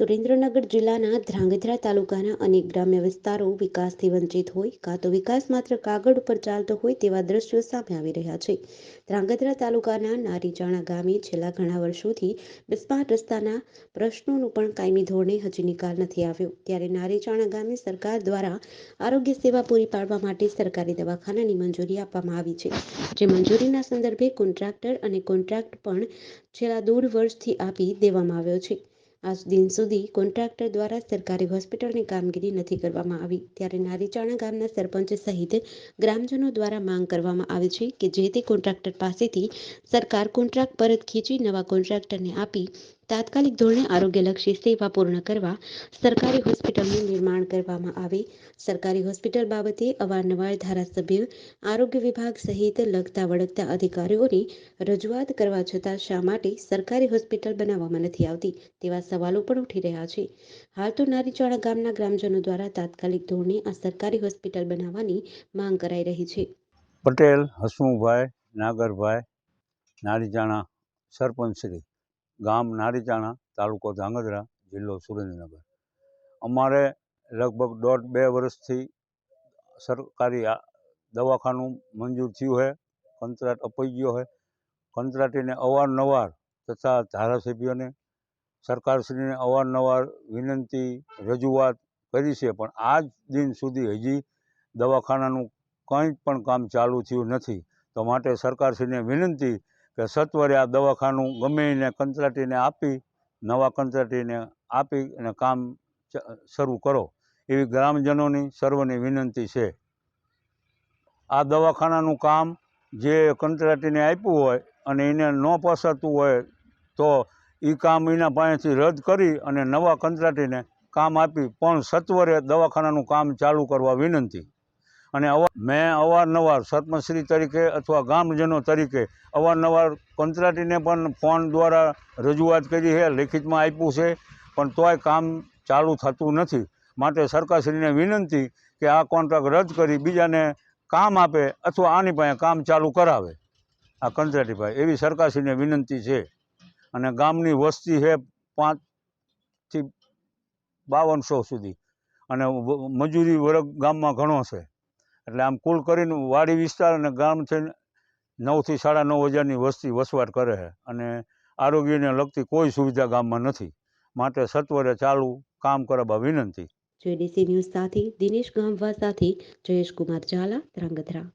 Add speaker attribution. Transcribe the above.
Speaker 1: સુરેન્દ્રનગર જિલ્લાના ધ્રાંગધ્રા તાલુકાના અનેક ગ્રામ્ય વિસ્તારો વિકાસથી વંચિત હોય કાં તો વિકાસ માત્ર કાગળ ઉપર ચાલતો હોય તેવા દ્રશ્યો સામે આવી રહ્યા છે. ધ્રાંગધ્રા તાલુકાના નારીચાણા ગામે છેલ્લા ઘણા વર્ષોથી બિસ્માર રસ્તાના પ્રશ્નોનું પણ કાયમી ધોરણે હજી નિકાલ નથી આવ્યો. ત્યારે નારીચાણા ગામે સરકાર દ્વારા આરોગ્ય સેવા પૂરી પાડવા માટે સરકારી દવાખાનાની મંજૂરી આપવામાં આવી છે. જે મંજૂરીના સંદર્ભે કોન્ટ્રાક્ટર અને કોન્ટ્રાક્ટ પણ છેલ્લા દોઢ વર્ષથી આપી દેવામાં આવ્યો છે. આજ દિન સુધી કોન્ટ્રાક્ટર દ્વારા સરકારી હોસ્પિટલની કામગીરી નથી કરવામાં આવી. ત્યારે નારીચાણા ગામના સરપંચ સહિત ગ્રામજનો દ્વારા માંગ કરવામાં આવી છે કે જે તે કોન્ટ્રાક્ટર પાસેથી સરકાર કોન્ટ્રાક્ટ પરત ખેંચી નવા કોન્ટ્રાક્ટરને આપી તાત્કાલિક ધોરણે આરોગ્યલક્ષી સેવા પૂર્ણ કરવા સરકારી હોસ્પિટલનું નિર્માણ કરવામાં આવે. સરકારી હોસ્પિટલ બાબતે અવારનવાર ધારાસભ્ય, આરોગ્ય વિભાગ સહિત લગતા વળગતા અધિકારીઓની રજૂઆત કરવા છતાં શા માટે સરકારી હોસ્પિટલ બનાવવામાં નથી આવતી તેવા સવાલો પણ ઉઠી રહ્યા છે. હાલ તો નારીચાળા ગામના ગ્રામજનો દ્વારા તાત્કાલિક ધોરણે આ સરકારી હોસ્પિટલ બનાવવાની માંગ કરાઈ રહી છે.
Speaker 2: પટેલ હસમુભાઈ નાગરભાઈ નારીચાણા સરપંચશ્રી ગામ નારીચાણા તાલુકો ધાંગધ્રા જિલ્લો સુરેન્દ્રનગર. અમારે લગભગ દોઢ બે વર્ષથી સરકારી દવાખાનું મંજૂર થયું છે, કંત્રાટ અપાઈ ગયો છે. કંત્રાટીને અવારનવાર તથા ધારાસભ્યોને સરકારશ્રીને અવારનવાર વિનંતી, રજૂઆત કરી છે, પણ આજ દિન સુધી હજી દવાખાનાનું કંઈ પણ કામ ચાલુ થયું નથી. તો માટે સરકારશ્રીને વિનંતી કે સત્વરે આ દવાખાનું ગમે એને કંત્રાટીને આપી, નવા કંત્રાટીને આપી અને કામ શરૂ કરો. એવી ગ્રામજનોની સર્વની વિનંતી છે. આ દવાખાનાનું કામ જે કંત્રાટીને આપ્યું હોય અને એને ન પોસાતું હોય તો એ કામ એના પાસેથી રદ કરી અને નવા કંત્રાટીને કામ આપી, પણ સત્વરે દવાખાનાનું કામ ચાલુ કરવા વિનંતી. અને અવા, મેં અવારનવાર સરપંચશ્રી તરીકે અથવા ગામજનો તરીકે અવારનવાર કંત્રાટીને પણ ફોન દ્વારા રજૂઆત કરી છે, લેખિતમાં આપ્યું છે, પણ તોય કામ ચાલુ થતું નથી. માટે સરકારશ્રીને વિનંતી કે આ કોન્ટ્રાક્ટ રદ કરી બીજાને કામ આપે અથવા આની પાસે કામ ચાલુ કરાવે. આ કંત્રાટી પાસે. એવી સરકારશ્રીને વિનંતી છે. અને ગામની વસ્તી છે પાંચથી બાવનસો સુધી. અને મજૂરી વર્ગ ગામમાં ઘણો છે. એટલે આમ કુલ કરીને વાડી વિસ્તાર અને ગામ છે નવથી સાડા નવ હજારની વસ્તી વસવાટ કરે છે. અને આરોગ્યને લગતી કોઈ સુવિધા ગામમાં નથી. માટે સત્વરે ચાલુ કામ કરવા વિનંતી.
Speaker 1: જેડીસી ન્યૂઝ સાથે દિનેશ ગામવા સાથે જયેશ કુમાર ઝાલા, ધ્રાંગધ્રા.